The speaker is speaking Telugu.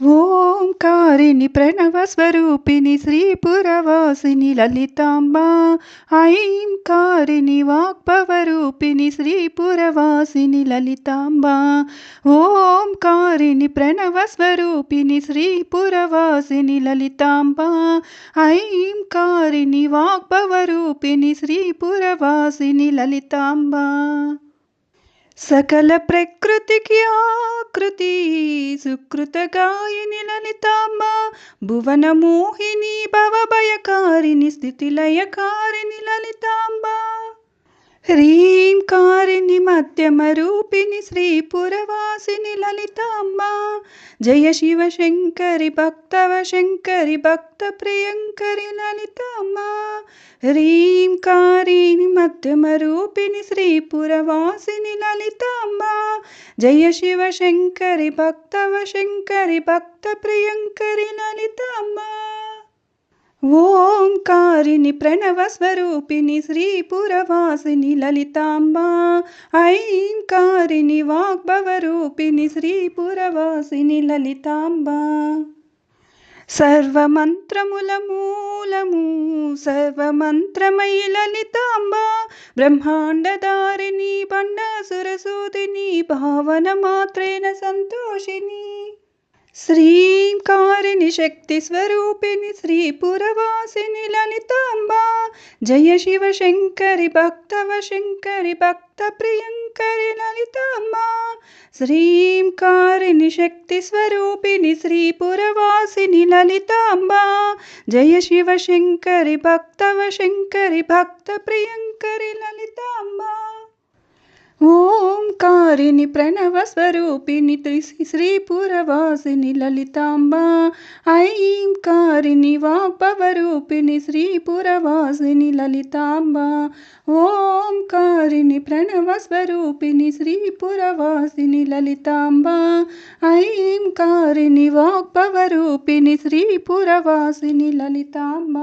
ఓంకారిణి ప్రణవస్వరూపిణి శ్రీపురవాసిని లలితాంబ ఐంకారిణి వాక్పవరూపిణి శ్రీపురవాసిని లలితాంబ ఓంకారిణి ప్రణవస్వరూపిణి శ్రీపురవాసిని లలితాంబ ఐంకారిణి వాక్పవరూపిణి శ్రీపురవాసిని లలితాంబ. సకల ప్రకృతికి ఆకృతి సుకృతగాయని లలితాంబ భువన మోహిని భవభయకారిణి స్థితిలయకారిణి లలితాంబ. హ్రీంకారిణి మధ్యమ రూపిణి శ్రీపురవాసిని లలితాంబ. జయ శివ శంకరి భక్తవ శంకరి భక్త ప్రియంకరి లలితాంబ. హ్రీంకారిణి మధ్యమ మధ్యమరూపిణి శ్రీపురవాసిని లలితాంబ జయ శివ శంకరి భక్తవ శంకరి భక్త ప్రియంకరి లలితాంబ. ఓంకారిణి ప్రణవస్వరూపిణి శ్రీపురవాసిని లలితాంబా ఐంకారిణి వాగ్భవరూపిణి శ్రీపురవాసిని లలితాంబా. సర్వమంత్రముల మూలము సర్వమంత్రమయి లలితాంబ బ్రహ్మాండధారిణి బండాసురసూదిని భావన మాత్రేన సంతోషిని. శ్రీంకారిణి శక్తి స్వరూపిణి శ్రీపురవాసిని जय शिवशङ्करि भक्तवशङ्करि भक्तप्रियङ्करि भक्तप्रियङ्करि श्रीं कारिणि शक्तिस्वरूपिणि श्रीपुरवासिनि ललिताम्बा जय शिवशङ्करि भक्तवशङ्करि भक्तप्रियङ्करि ललिताम्बा ఓంకారిణి ప్రణవస్వరూపిణి శ్రీపురవాసిని లలితాంబ ఐంకారిణి వాగ్భవరూపిణి శ్రీపురవాసిని లలితాంబ ఓంకారిణి ప్రణవస్వరూపిణి శ్రీపురవాసిని లలితాంబ ఐంకారిణి వాగ్భవరూపిణి శ్రీపురవాసిని లలితాంబ.